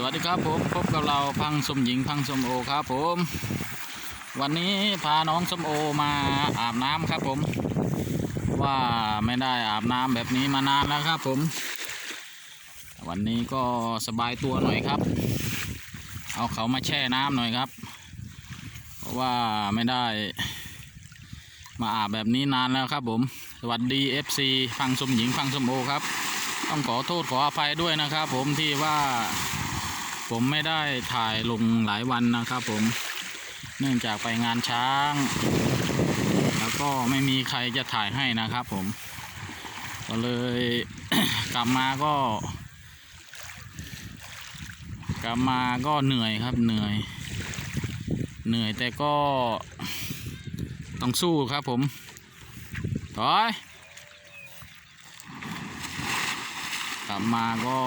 สวัสดีครับผมพบกับเราพังสมหญิงพังสมโอครับผม วันนี้พาน้องสมโอมาอาบน้ำครับผม ว่าไม่ได้อาบน้ำแบบนี้มานานแล้วครับผม วันนี้ก็สบายตัวหน่อยครับ เอาเขามาแช่น้ำหน่อยครับ เพราะว่าไม่ได้ มาอาบแบบนี้นานแล้วครับผม สวัสดี FC พังสมหญิงพังสมโอครับต้องขอโทษขออภัยด้วยนะครับผมที่ว่า ผมไม่ได้ถ่ายลงหลายวันนะครับผม เนื่องจากไปงานช้าง แล้วก็ไม่มีใครจะถ่ายให้นะครับผม ก็เลยกลับมาก็ กลับมาก็เหนื่อยครับเหนื่อย เหนื่อยแต่ก็ต้องสู้ครับผมถอย ก ลับมาก็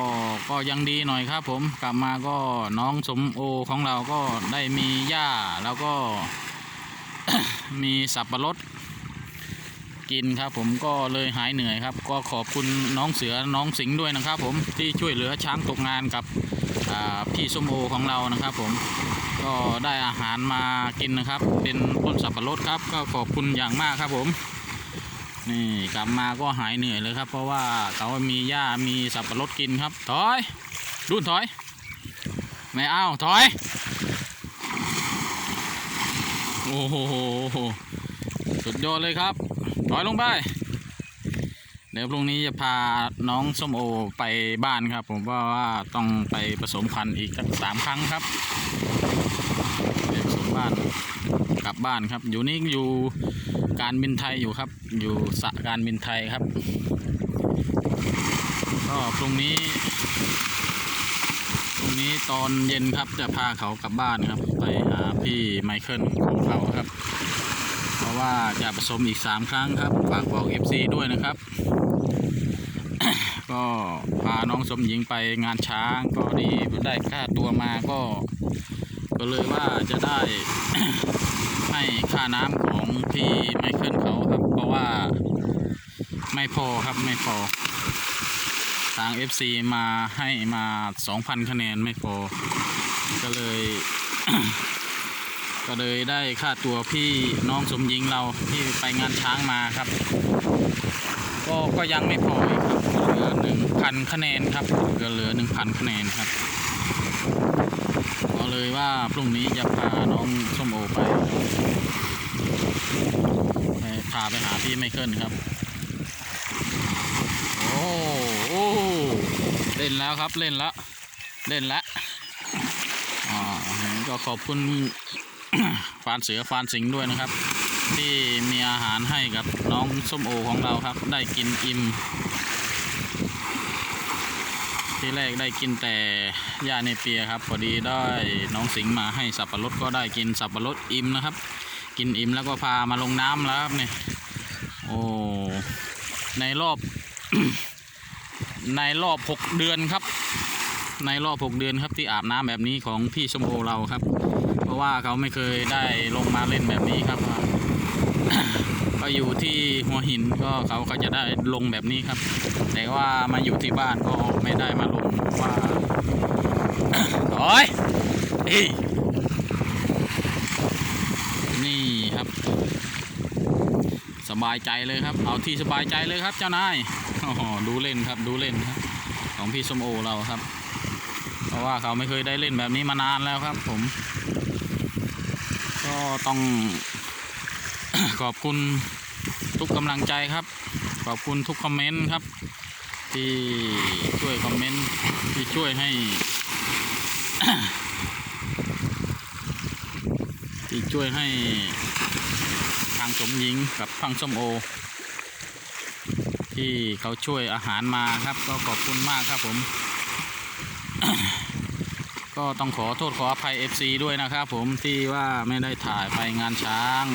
ก็ยังดีหน่อยครับผมกลับมาก็น้องสมโอของเราก็ได้มีหญ้าแล้วก็ มีสับปะรดกินครับผมก็เลยหายเหนื่อยครับ ก็ขอบคุณน้องเสือน้องสิงห์ด้วยนะครับ ผมที่ช่วยเหลือช้างตกงานกับพี่สมโอของเรานะครับ ผมก็ได้อาหารมากินนะครับ เป็นต้นสับปะรดครับ ก็ขอบคุณอย่างมากครับผม นี่กลับมาก็หายเหนื่อยเลยครับ เพราะว่าเขามีหญ้ามีสับปะรดกินครับถอยรุ่นถอยไม่เอาถอย โอ้โหสุดยอดเลยครับ ถอยลงไป เดี๋ยวพรุ่งนี้จะพาน้องส้มโอไปบ้านครับ ผมว่าว่าต้องไปผสมพันธุ์อีกสักสามครั้งครับไปผสมบ้านกลับบ้านครับ อยู่นี่อยู่ การบินไทยอยู่ครับ อยู่สะการบินไทยครับ ก็พรุ่งนี้พรุ่งนี้ตอนเย็นครับจะพาเขากลับบ้านครับ ไปหาพี่ไมเคิลของเขาครับ เพราะว่าจะผสมอีก 3 ครั้งครับ ฝากบอก FC ด้วยนะครับ ก็พาน้องสมหญิงไปงานช้างก็ดีได้ค่าตัวมาก็ ก็เลยว่าจะได้ให้ค่าน้ำ พี่ไมเคิลเขาครับ เพราะว่าไม่พอครับไม่พอทาง FC มาให้มา 2,000 คะแนนไม่พอ ก็เลย ก็เลยได้ค่าตัวพี่น้องสมยิงเราที่ไปงานช้างมาครับ ก็ก็ยังไม่พอครับเหลือ 1,000 คะแนนครับก็เหลือ 1,000 คะแนนครับก็เลยว่าพรุ่งนี้จะพาน้องส้มโอไป พาไปหาพี่ไมเคิลครับ โอ้โอ้เล่นแล้วครับเล่นแล้วเล่นแล้วอ่าก็ขอบคุณฟานเสือฟานสิงห์ด้วยนะครับ ที่มีอาหารให้กับน้องส้มโอของเราครับ ได้กินอิ่มที่แรกได้กินแต่หญ้าเนเปียครับ พอดีได้น้องสิงห์มาให้สับปะรดก็ได้กินสับปะรดอิ่มนะครับ กินอิ่มแล้วก็พามาลงน้ำแล้วครับเนี่ยโอ้ในรอบ ในรอบหกเดือนครับ ในรอบหกเดือนครับที่อาบน้ำแบบนี้ของพี่สมโอเราครับ เพราะว่าเขาไม่เคยได้ลงมาเล่นแบบนี้ครับ ก็อยู่ที่หัวหินก็เขาก็จะได้ลงแบบนี้ครับ แต่ว่ามาอยู่ที่บ้านก็ไม่ได้มาลงเพราะว่าโอ้ยเอ้ยนี่ครับ สบายใจเลยครับ เอาที่สบายใจเลยครับ เจ้านายโอ้โหดูเล่นครับดูเล่นครับ ของพี่สมโอเราครับ เพราะว่าเขาไม่เคยได้เล่นแบบนี้มานานแล้วครับ ผม ก็ต้อง ขอบคุณทุกกำลังใจครับ ขอบคุณทุกคอมเมนต์ครับ ที่ช่วยคอมเมนต์ที่ช่วยให้ที่ช่วยให้างสมหญิงกับทางส้มโอ ที่เขาช่วยอาหารมาครับ ก็ขอบคุณมากครับผม ก็ต้องขอโทษขออภัย FC ด้วยนะครับผมที่ว่าไม่ได้ถ่ายไปงานช้าง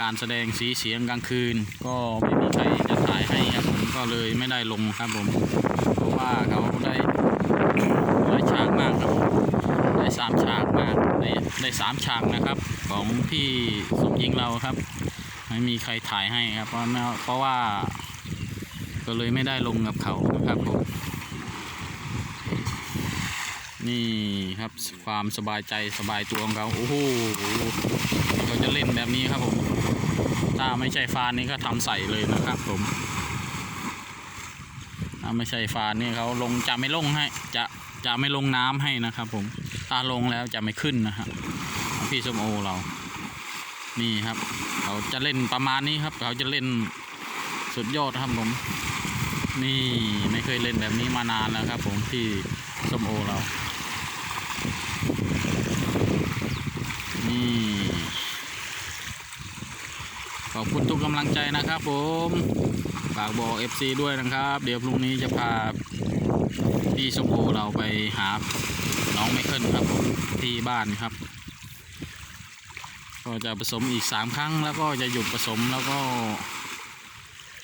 การแสดงสีเสียงกลางคืน ก็ไม่มีใครจะถ่ายให้ครับผมก็เลยไม่ได้ลงครับผม เพราะว่าเขาได้หลายฉากมากครับผม ได้สามฉากมากได้ได้สามฉากนะครับ ของพี่สมยิงเราครับ ไม่มีใครถ่ายให้ครับ เพราะเพราะว่า ก็เลยไม่ได้ลงกับเขานะครับผมนี่ครับความสบายใจสบายตัวของเขาโอ้โหเขาจะเล่นแบบนี้ครับผม ถ้าไม่ใช่ฟานนี่ก็ทำใส่เลยนะครับผมถ้าไม่ใช่ฟานนี่เขาลงจะไม่ลงให้จะ จะไม่ลงน้ำให้นะครับผมถ้าลงแล้วจะไม่ขึ้นนะฮะพี่สมโอเรา นี่ครับเขาจะเล่นประมาณนี้ครับ เขาจะเล่นสุดยอดครับผม นี่ไม่เคยเล่นแบบนี้มานานแล้วครับ ผมพี่สมโอเรา นี่ ขอบคุณทุกกำลังใจนะครับผมฝากบอก FC ด้วยนะครับ เดี๋ยวพรุ่งนี้จะพาพี่สมโอเราไปหาน้องไมเคิลครับผมที่บ้านครับ ก็จะผสมอีกสามครั้งแล้วก็จะหยุดผสมแล้วก็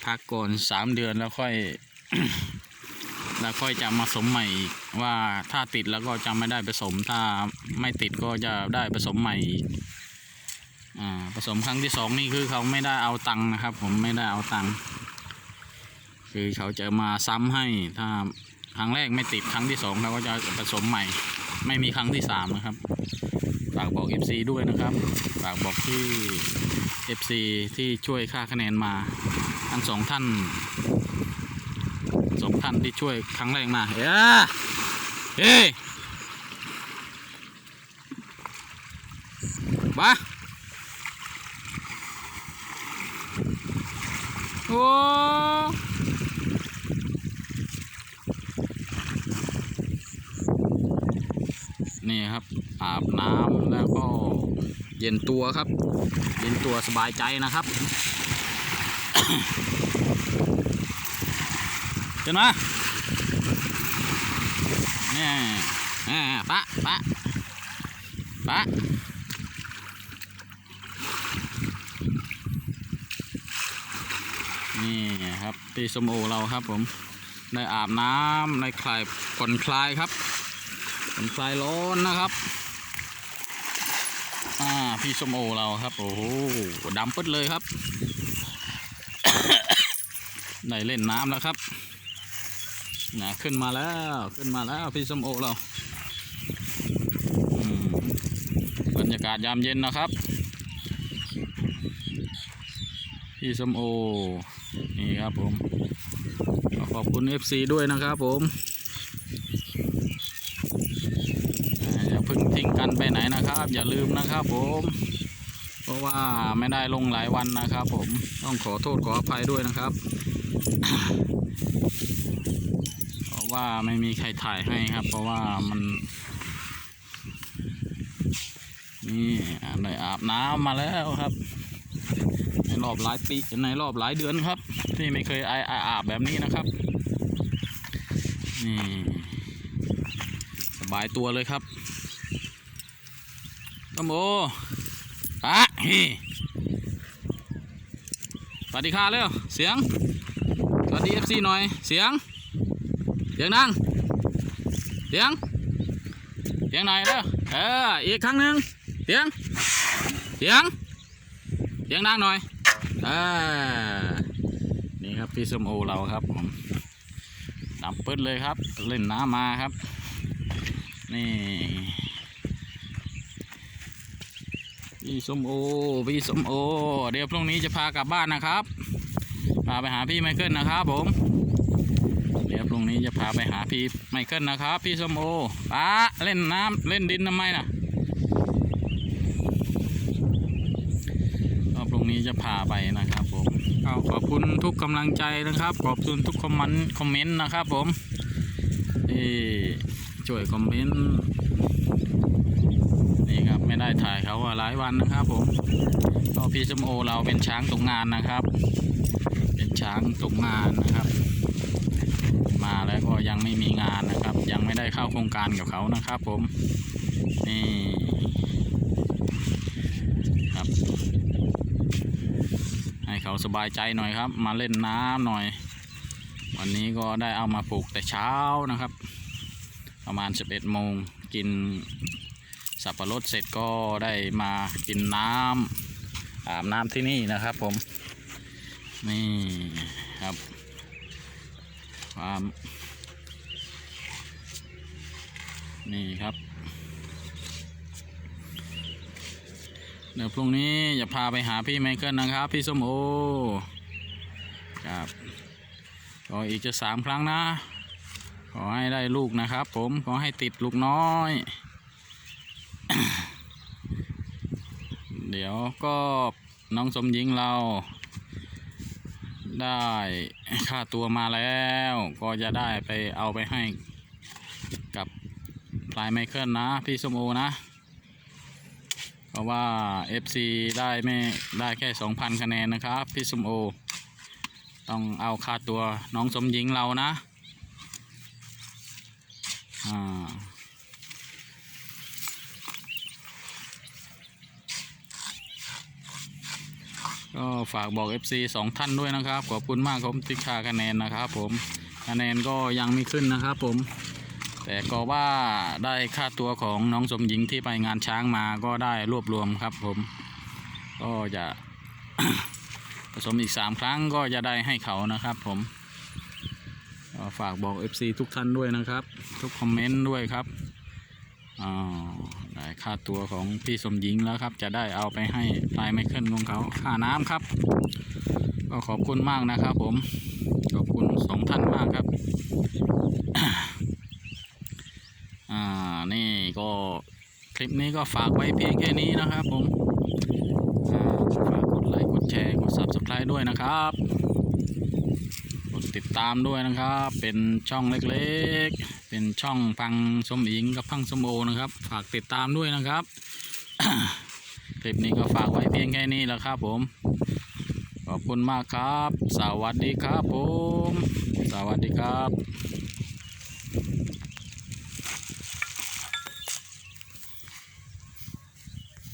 พักก่อนสามเดือนแล้วค่อย แล้วค่อยจะมาผสมใหม่อีกว่าถ้าติดแล้วก็จะไม่ได้ผสมถ้าไม่ติดก็จะได้ผสมใหม่อีก อ่าผสมครั้งที่สองนี่คือเขาไม่ได้เอาตังค์นะครับ ผมไม่ได้เอาตังค์คือเขาจะมาซ้ำให้ถ้าครั้งแรกไม่ติดครั้งที่สองเขาก็จะผสมใหม่ ไม่มีครั้งที่สามนะครับฝากบอก FC ด้วยนะครับฝากบอกที่ FC ที่ช่วยค่าคะแนนมาทั้งสองท่านสองท่านที่ช่วยครั้งแรกมาเอ้ยเฮ้ยบ้า โอ้นี่ครับอาบน้ำแล้วก็เย็นตัวครับ เย็นตัวสบายใจนะครับเห็นไหมเนี่ยอ่ปะปะปะ นี่ครับพี่สมโอเราครับผมได้อาบน้ำในคลายผ่อนคลายครับผ่อนคลายร้อนนะครับอ่าพี่สมโอเราครับ โอ้โหดำปึ๊ดเลยครับได้เล่นน้ำแล้วครับนะขึ้นมาแล้วขึ้นมาแล้วพี่สมโอเราบรรยากาศยามเย็นนะครับ พี่สมโอ นี่ครับผม ขอบคุณ FC ด้วยนะครับผมอย่าเพึ่งทิ้งกันไปไหนนะครับ อย่าลืมนะครับผม เพราะว่าไม่ได้ลงหลายวันนะครับ ผมต้องขอโทษขออภัยด้วยนะครับเพราะว่าไม่มีใครถ่ายให้ครับ เพราะว่ามันนี่ได้อาบน้ำมาแล้วครับ รอบหลายปีในรอบหลายเดือนครับ ที่ไม่เคยอาออาบแบบนี้นะครับนี่สบายตัวเลยครับตัมโอปะฮีสวัสดีค่ะเร็วเสียง สวัสดีเอฟซีหน่อย เสียง เสียงดังเสียง เสียงไหนอยเร็วเออ อีกครั้งหนึ่งเสียง เสียง เสียงดังหน่อย อ่า นี่ครับพี่ส้มโอเราครับผมดำปื้ดเลยครับ เล่นน้ำมาครับ นี่พี่ส้มโอ พี่ส้มโอ เดี๋ยวพรุ่งนี้จะพากลับบ้านนะครับพาไปหาพี่ไมเคิลนะครับผม เดี๋ยวพรุ่งนี้จะพาไปหาพี่ไมเคิลนะครับ พี่ส้มโอป้าเล่นน้ำเล่นดินทำไมน่ะ พรุ่งนี้จะพาไปนะครับผมก็ขอบคุณทุกกำลังใจนะครับ ขอบคุณทุกคอมเมนต์คอมเมนต์นะครับผมที่ช่วยคอมเมนต์นี่ครับไม่ได้ถ่ายเขาว่าหลายวันนะครับผมก็พี่ส้มโอเราเป็นช้างตกงานนะครับ เป็นช้างตกงานนะครับ มาแล้วก็ยังไม่มีงานนะครับ ยังไม่ได้เข้าโครงการกับเขานะครับ ผมนี่ครับให้ เขาสบายใจหน่อยครับ มาเล่นน้ำหน่อย วันนี้ก็ได้เอามาปลูกแต่เช้านะครับ ประมาณ 11โมงกินสับปะรดเสร็จก็ได้มากินน้ำอาบน้ำที่นี่นะครับผม นี่ครับความนี่ครับ เดี๋ยวพรุ่งนี้จะพาไปหาพี่ไมเคิลนะครับ พี่ส้มโอครับก็อีกจะสามครั้งนะ ขอให้ได้ลูกนะครับ ผมขอให้ติดลูกน้อย เดี๋ยวก็น้องสมหญิงเรา ได้ค่าตัวมาแล้ว ก็จะได้ไปเอาไปให้กับพลายไมเคิลนะ พี่สมโอนะ เพราะว่า FC ได้ไม่ได้แค่ 2,000 คะแนนนะครับ พี่สมโอ ต้องเอาค่าตัวน้องสมหญิงเรานะอ่าก็ฝากบอก FC สองท่านด้วยนะครับ ขอบคุณมากครับที่ค่าคะแนนนะครับผมคะแนนก็ยังไม่ขึ้นนะครับผม แต่ก็ว่าได้ค่าตัวของน้องสมหญิงที่ไปงานช้างมาก็ได้รวบรวมครับผม ก็จะผสมอีกสามครั้งก็จะได้ให้เขานะครับผมฝากบอก FC ทุกท่านด้วยนะครับ ทุกคอมเมนต์ด้วยครับอ่าได้ค่าตัวของพี่สมหญิงแล้วครับ จะได้เอาไปให้ปลายไมเคิลของเขาค่าน้ำครับ ก็ขอบคุณมากนะครับผม ขอบคุณสองท่านมากครับ อ่า นี่ก็คลิปนี้ก็ฝากไว้เพียงแค่นี้นะครับผมฝากกดไลค์ กดแชร์ กด subscribe ด้วยนะครับ กดติดตามด้วยนะครับ เป็นช่องเล็กๆ เป็นช่องพังสมอิงกับพังสมโอนะครับ ฝากติดตามด้วยนะครับ คลิปนี้ก็ฝากไว้เพียงแค่นี้แล้วครับผม ขอบคุณมากครับ สวัสดีครับผม สวัสดีครับ